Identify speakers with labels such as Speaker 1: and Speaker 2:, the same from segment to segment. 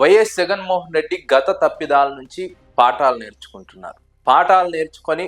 Speaker 1: YS Jaganmohan Reddy గత తప్పిదాల నుంచి పాఠాలు నేర్చుకుంటున్నారు. పాఠాలు నేర్చుకొని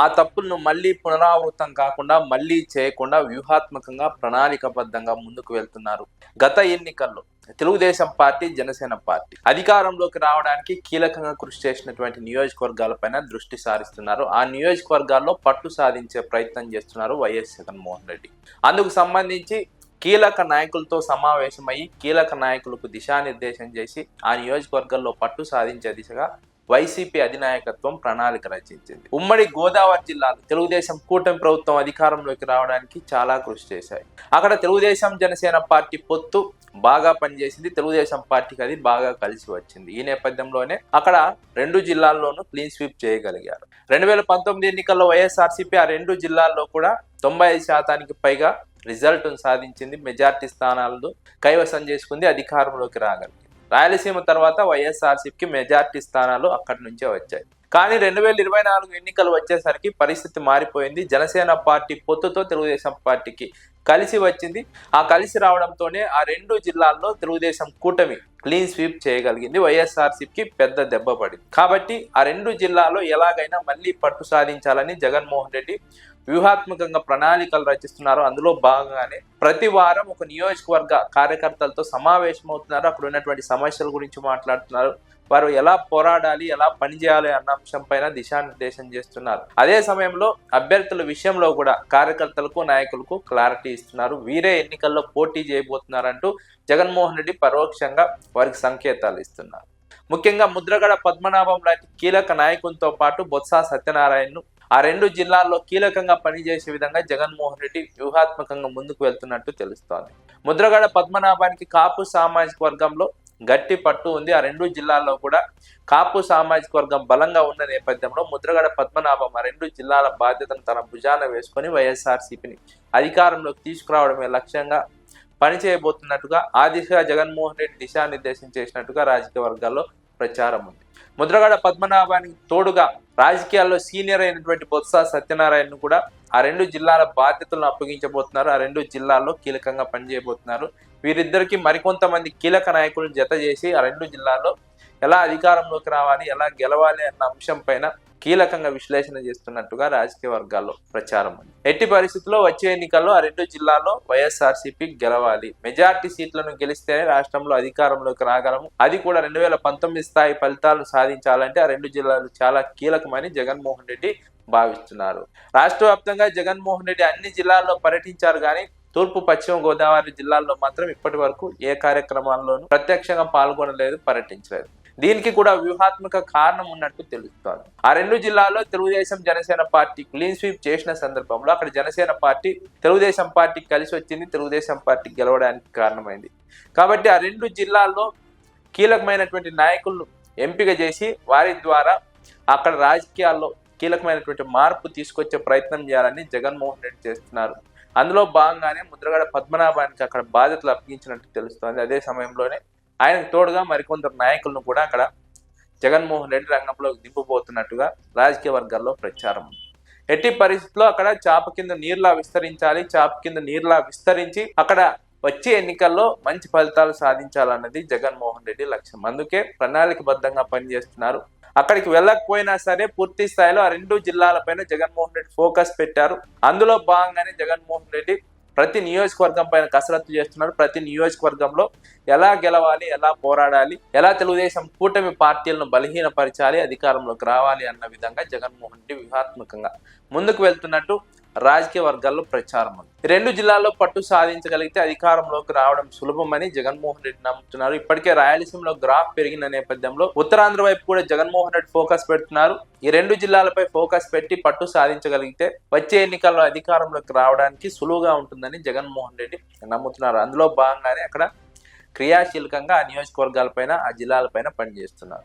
Speaker 1: ఆ తప్పులను మళ్ళీ పునరావృతం కాకుండా మళ్ళీ చేయకుండా వ్యూహాత్మకంగా ప్రణాళికబద్ధంగా ముందుకు వెళ్తున్నారు. గత ఎన్నికల్లో తెలుగుదేశం పార్టీ జనసేన పార్టీ అధికారంలోకి రావడానికి కీలకంగా కృషి చేసినటువంటి నియోజకవర్గాలపైన దృష్టి సారిస్తున్నారు. ఆ నియోజకవర్గాల్లో పట్టు సాధించే ప్రయత్నం చేస్తున్నారు వైఎస్ జగన్మోహన్ రెడ్డి. అందుకు సంబంధించి కీలక నాయకులతో సమావేశమై కీలక నాయకులకు దిశానిర్దేశం చేసి ఆ నియోజకవర్గాల్లో పట్టు సాధించే దిశగా వైసీపీ అధినాయకత్వం ప్రణాళిక రచించింది. ఉమ్మడి గోదావరి జిల్లాలో తెలుగుదేశం కూటమి ప్రభుత్వం అధికారంలోకి రావడానికి చాలా కృషి చేశాయి. అక్కడ తెలుగుదేశం జనసేన పార్టీ పొత్తు బాగా పనిచేసింది. తెలుగుదేశం పార్టీకి అది బాగా కలిసి వచ్చింది. ఈ నేపథ్యంలోనే అక్కడ రెండు జిల్లాల్లోనూ క్లీన్ స్వీప్ చేయగలిగారు. రెండు వేల పంతొమ్మిది ఎన్నికల్లో వైఎస్ఆర్సీపీ ఆ రెండు జిల్లాల్లో కూడా తొంభై ఐదు శాతానికి పైగా రిజల్ట్ను సాధించింది. మెజార్టీ స్థానాలను కైవసం చేసుకుంది. అధికారంలోకి రాగలిగింది. రాయలసీమ తర్వాత వైఎస్ఆర్సీపీకి మెజార్టీ స్థానాలు అక్కడి నుంచే వచ్చాయి. కానీ రెండు వేల ఇరవై నాలుగు ఎన్నికలు వచ్చేసరికి పరిస్థితి మారిపోయింది. జనసేన పార్టీ పొత్తుతో తెలుగుదేశం పార్టీకి కలిసి వచ్చింది. ఆ కలిసి రావడంతోనే ఆ రెండు జిల్లాల్లో తెలుగుదేశం కూటమి క్లీన్ స్వీప్ చేయగలిగింది. వైఎస్ఆర్సీపీకి పెద్ద దెబ్బ పడింది. కాబట్టి ఆ రెండు జిల్లాలో ఎలాగైనా మళ్ళీ పట్టు సాధించాలని జగన్మోహన్ రెడ్డి వ్యూహాత్మకంగా ప్రణాళికలు రచిస్తున్నారు అందులో భాగంగానే ప్రతి వారం ఒక నియోజకవర్గ కార్యకర్తలతో సమావేశం అవుతున్నారు అక్కడ ఉన్నటువంటి సమస్యల గురించి మాట్లాడుతున్నారు. వారు ఎలా పోరాడాలి ఎలా పనిచేయాలి అన్న అంశం పైన దిశానిర్దేశం చేస్తున్నారు. అదే సమయంలో అభ్యర్థుల విషయంలో కూడా కార్యకర్తలకు నాయకులకు క్లారిటీ ఇస్తున్నారు. వీరే ఎన్నికల్లో పోటీ చేయబోతున్నారంటూ జగన్మోహన్ రెడ్డి పరోక్షంగా వారికి సంకేతాలు ఇస్తున్నారు. ముఖ్యంగా ముద్రగడ పద్మనాభం లాంటి కీలక నాయకులతో పాటు బొత్స సత్యనారాయణను ఆ రెండు జిల్లాల్లో కీలకంగా పనిచేసే విధంగా జగన్మోహన్ రెడ్డి వ్యూహాత్మకంగా ముందుకు వెళ్తున్నట్టు తెలుస్తోంది. ముద్రగడ పద్మనాభానికి కాపు సామాజిక వర్గంలో గట్టి పట్టు ఉంది. ఆ రెండు జిల్లాల్లో కూడా కాపు సామాజిక వర్గం బలంగా ఉన్న నేపథ్యంలో ముద్రగడ పద్మనాభం ఆ రెండు జిల్లాల బాధ్యతను తన భుజాన వేసుకొని వైఎస్ఆర్సీపీని అధికారంలోకి తీసుకురావడమే లక్ష్యంగా పనిచేయబోతున్నట్టుగా ఆ దిశగా జగన్మోహన్ రెడ్డి దిశానిర్దేశం చేసినట్టుగా రాజకీయ వర్గాల్లో ప్రచారం ఉంది. ముద్రగడ పద్మనాభానికి తోడుగా రాజకీయాల్లో సీనియర్ అయినటువంటి బొత్స సత్యనారాయణను కూడా ఆ రెండు జిల్లాల బాధ్యతలను అప్పగించబోతున్నారు. ఆ రెండు జిల్లాల్లో కీలకంగా పనిచేయబోతున్నారు. వీరిద్దరికి మరికొంతమంది కీలక నాయకులను జత చేసి ఆ రెండు జిల్లాల్లో ఎలా అధికారంలోకి రావాలి ఎలా గెలవాలి అన్న అంశం పైన కీలకంగా విశ్లేషణ చేస్తున్నట్టుగా రాజకీయ వర్గాల్లో ప్రచారం ఉంది. ఎట్టి పరిస్థితుల్లో వచ్చే ఎన్నికల్లో ఆ రెండు జిల్లాల్లో వైఎస్ఆర్సీపీ గెలవాలి. మెజార్టీ సీట్లను గెలిస్తేనే రాష్ట్రంలో అధికారంలోకి రాగలము. అది కూడా రెండు వేల పంతొమ్మిది స్థాయి ఫలితాలు సాధించాలంటే ఆ రెండు జిల్లాలు చాలా కీలకమని జగన్మోహన్ రెడ్డి భావిస్తున్నారు. రాష్ట్ర వ్యాప్తంగా జగన్మోహన్ రెడ్డి అన్ని జిల్లాల్లో పర్యటించారు కానీ తూర్పు పశ్చిమ గోదావరి జిల్లాల్లో మాత్రం ఇప్పటి వరకు ఏ కార్యక్రమాల్లోనూ ప్రత్యక్షంగా పాల్గొనలేదు పర్యటించలేదు. దీనికి కూడా వ్యూహాత్మక కారణం ఉన్నట్టు తెలుస్తోంది. ఆ రెండు జిల్లాల్లో Telugu Desam Janasena party clean sweep చేసిన సందర్భంలో అక్కడ జనసేన పార్టీ తెలుగుదేశం పార్టీ కలిసి వచ్చింది తెలుగుదేశం పార్టీ గెలవడానికి కారణమైంది. కాబట్టి ఆ రెండు జిల్లాల్లో కీలకమైనటువంటి నాయకులను ఎంపిక చేసి వారి ద్వారా అక్కడ రాజకీయాల్లో కీలకమైనటువంటి మార్పు తీసుకొచ్చే ప్రయత్నం చేయాలని జగన్మోహన్ రెడ్డి చేస్తున్నారు. అందులో భాగంగానే ముద్రగడ పద్మనాభానికి అక్కడ బాధ్యతలు అప్పగించినట్టు తెలుస్తోంది. అదే సమయంలోనే ఆయనకు తోడుగా మరికొందరు నాయకులను కూడా అక్కడ జగన్మోహన్ రెడ్డి రంగంలోకి దింపబోతున్నట్టుగా రాజకీయ వర్గాల్లో ప్రచారం. ఎట్టి పరిస్థితుల్లో అక్కడ చాప కింద నీరులా విస్తరించాలి చాప కింద నీరులా విస్తరించి అక్కడ వచ్చే ఎన్నికల్లో మంచి ఫలితాలు సాధించాలన్నది జగన్మోహన్ రెడ్డి లక్ష్యం. అందుకే ప్రణాళికబద్ధంగా పనిచేస్తున్నారు. అక్కడికి వెళ్ళకపోయినా సరే పూర్తి స్థాయిలో ఆ రెండు జిల్లాలపైన జగన్మోహన్ రెడ్డి ఫోకస్ పెట్టారు. అందులో భాగంగానే జగన్మోహన్ రెడ్డి ప్రతి నియోజకవర్గం పైన కసరత్తు చేస్తున్నారు. ప్రతి నియోజకవర్గంలో ఎలా గెలవాలి ఎలా పోరాడాలి ఎలా తెలుగుదేశం కూటమి పార్టీలను బలహీనపరచాలి అధికారంలోకి రావాలి అన్న విధంగా జగన్మోహన్ రెడ్డి వ్యూహాత్మకంగా ముందుకు వెళ్తున్నట్టు రాజకీయ వర్గాల్లో ప్రచారం ఉంది. ఈ రెండు జిల్లాల్లో పట్టు సాధించగలిగితే అధికారంలోకి రావడం సులభమని జగన్మోహన్ రెడ్డి నమ్ముతున్నారు. ఇప్పటికే రాయలసీమలో గ్రాఫ్ పెరిగిన నేపథ్యంలో ఉత్తరాంధ్ర వైపు కూడా జగన్మోహన్ రెడ్డి ఫోకస్ పెడుతున్నారు. ఈ రెండు జిల్లాలపై ఫోకస్ పెట్టి పట్టు సాధించగలిగితే వచ్చే ఎన్నికల్లో అధికారంలోకి రావడానికి సులువుగా ఉంటుందని జగన్మోహన్ రెడ్డి నమ్ముతున్నారు. అందులో భాగంగానే అక్కడ క్రియాశీలకంగా ఆ నియోజకవర్గాలపైన ఆ జిల్లాలపైన పనిచేస్తున్నారు.